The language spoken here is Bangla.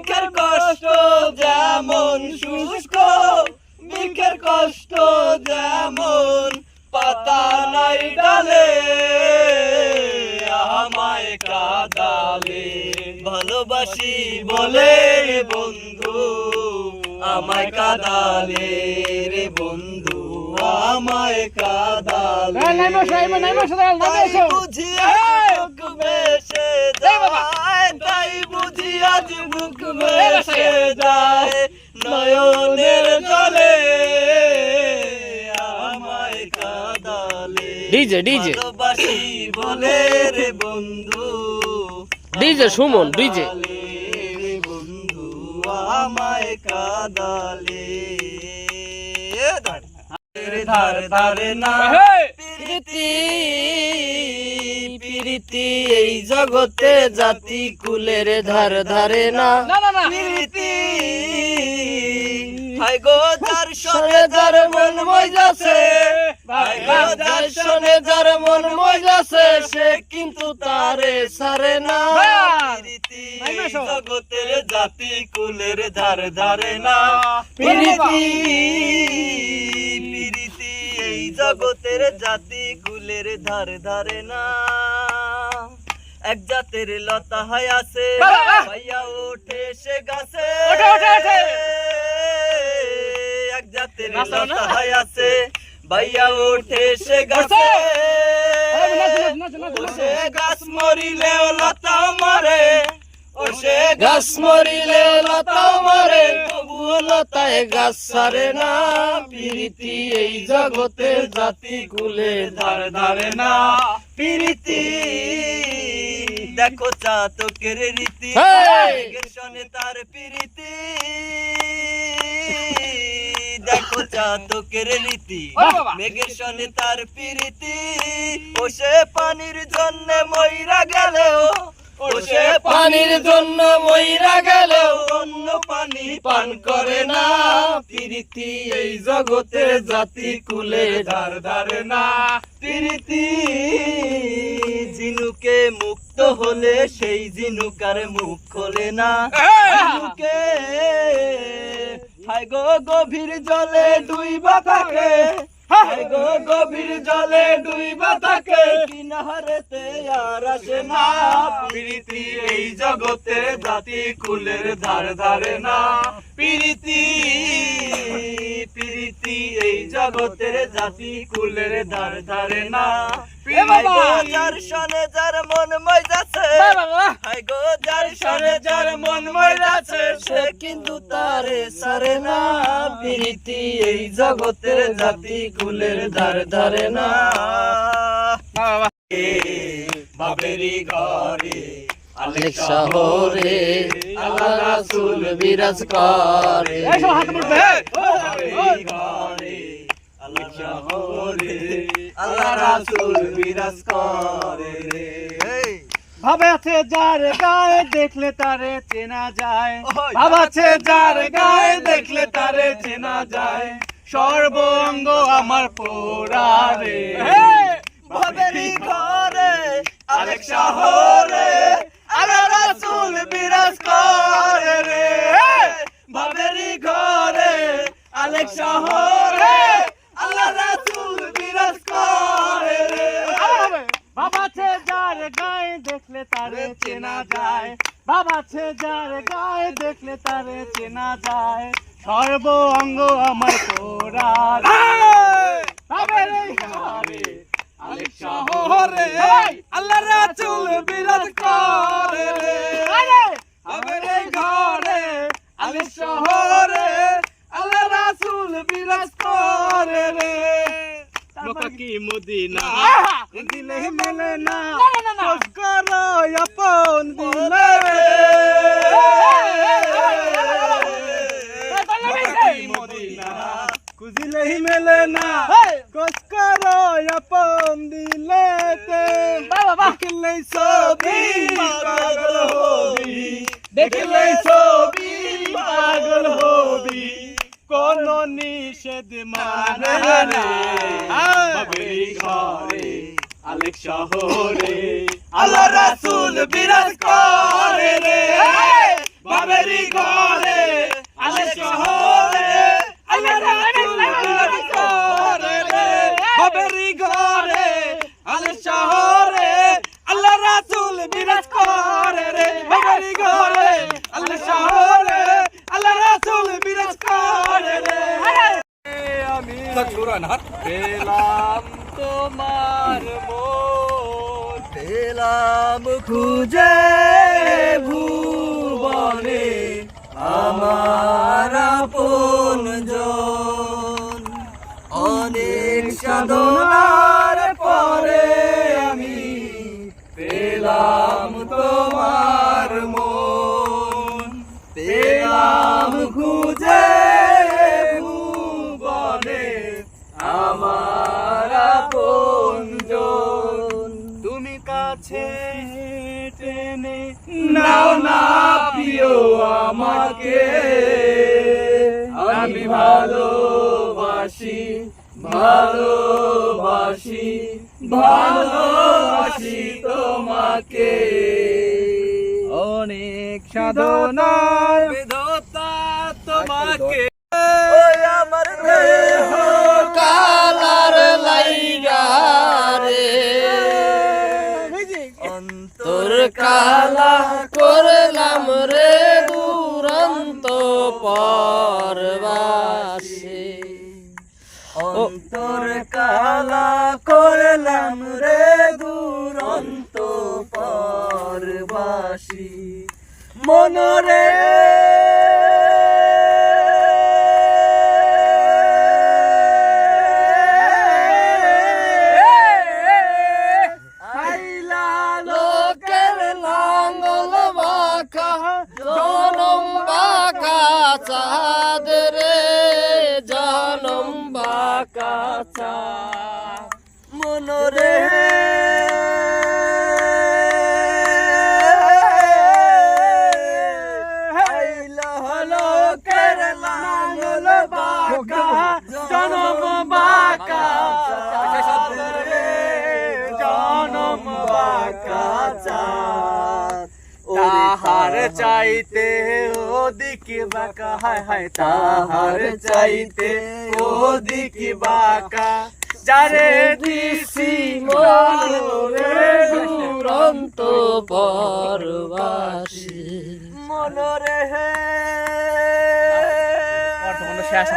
বৃক্ষের কষ্ট যেমন শুষ্ক বৃক্ষের কষ্ট যেমন পাতা নাই ডালে আমায় কাদালে ভালোবাসি বলে বন্ধু আমায় কাদালে রে বন্ধু আমায় কাদালে নাইমা সাহেব নাইমা আজ বুক বেসে যায়। নয়নের জলে। আমায় কাদালে ডিজে, ডিজে। ভালোবাসি বলে রে বন্ধু ডিজে, সুমন, ডিজে। বন্ধু আমায় কাদালে। ধার। ধারে না প্রীতি। প্রীতি এই জগতে জাতি কুলের ধার ধারে না। না না না। প্রীতি হাই গো যার যার মন মজাছে হাই গো যার সনে যার মন মজাছে সে কিন্তু তারে সারে না। প্রীতি জগতের জাতি কুলের ধার ধারে না। প্রীতি প্রীতি এই জগতের জাতি কুলের ধার ধারে না। এক জাতের লতা হয় আছে। ভাইয়া ওঠে সে গাছে। এক জাতের? লতা হয় আছে। ভাইয়া ওঠে সে গাছে। সে গাছ মরিলেও লতা মরে। ও সে গাছ মরিলে লতা মরে। লতায় গাছ সারে না। প্রীতি এই জগতে জাতি কুলে ধার ধারে না। প্রীতি দেখো চাতকের রীতি! গেশনে তার প্রীতি দেখো চাতকের রীতি! মেঘের সনে তার প্রীতি ও সে পানির জন্য মইরা গেলেও ও সে পানির জন্য মইরা গেলেও অন্য পানি পান করে না প্রীতি এই জগতে জাতি কুলে ধার ধারে না প্রীতি হলে সেই জিনুকার মুখ খোলে না। জিনুকে হাই গো গভীর জলে ডুইবা থাকে হাই গো গভীর জলে ডুইবা থাকে কিনারেতে আর আসে না। প্রীতি এই জগতের জাতি কুলের ধার ধারে না। প্রীতি প্রীতি এই জগতের জাতি কুলের ধার ধারে না। যার সনে যার মন মজাছে বাবা! গো যার সনে যার মন মজাছে সে কিন্তু তারে সারে না। প্রীতি এই জগতের জাতি কুলের ধার ধারে না। বাবা বাবেরি ঘরে অনেক শহরে আল্লাহ রাসূল বিরাজ করে। এই সব হাত মুঠবে আল্লাহ রাসূল বিরাজ করে রে। এই। ভাবে আছে যার গায়ে দেখলে তারে চেনা যায়। ভাব আছে যার গায়ে দেখলে তারে চেনা যায়। সর্বঙ্গ আমার পোড়ারে বাবেরি ঘরে আরেক শহরে আল্লাহ রাসূল বিরাজ করে রে বাবেরি ঘরে আরেক শহরে আল্লাহ রাসূল বিরাজ করে রে বাবা আছে যার গায়ে দেখলে তারে চেনা যায়। বাবা ছে যার গায়ে, দেখলে তারে চেনা যায়। সর্ব অঙ্গ আমার তোরা শহরে আল্লাহ রাসূল বিরাজ করে রে বাবের এই ঘরে আলেক শহরে আল্লাহ রাসূল বিরাজ করে রে লোকা কি মদিনা দিলে মেলে না করো আপন দিলে খুঁজিলেই মেলে না খোঁজ করো আপন দিলেতে দেখলেই ছবি পাগল হবি পাগল হবি কোন নিষেধ মানে না। বাবের ঘরে আলেক শহরে আল্লাহ রাসূল বিরাজ করে রে। বাবেরি ঘরে আলেক শহরে আলে রাতুল বিরাজ করে রে বাবেরি ঘরে আলে শহরে আল্লাহ রাসূল বিরাজ করে রে বাবেরি ঘরে আলে শহরে আল্লাহ রাসূল বিরাজ করে রে আমি পেলাম তোমার মন পেলাম খুঁজে ভুবনে আমার আপন অনেক সাধনার পরে কাছে টেনে নাও না প্রিয় আমাকে। আমি ভালোবাসি ভালোবাসি ভালোবাসি তোমাকে। অনেক সাধনার বিধতা তোমাকে। কালা করলাম রে দুরন্ত পরবাসে। অন্তর কালা করলাম রে দুরন্ত পরবাসী। মনরে চাঁদ মনরে জনম বাঁকা জনম বাঁকা তাহার চাইতে ওদিকে বাঁকা। হায় হায়, তাহার চাইতে ওদিকে বাঁকা। যারে দিছি রে দুরন্ত পরবাসী মনরে হে। শেষ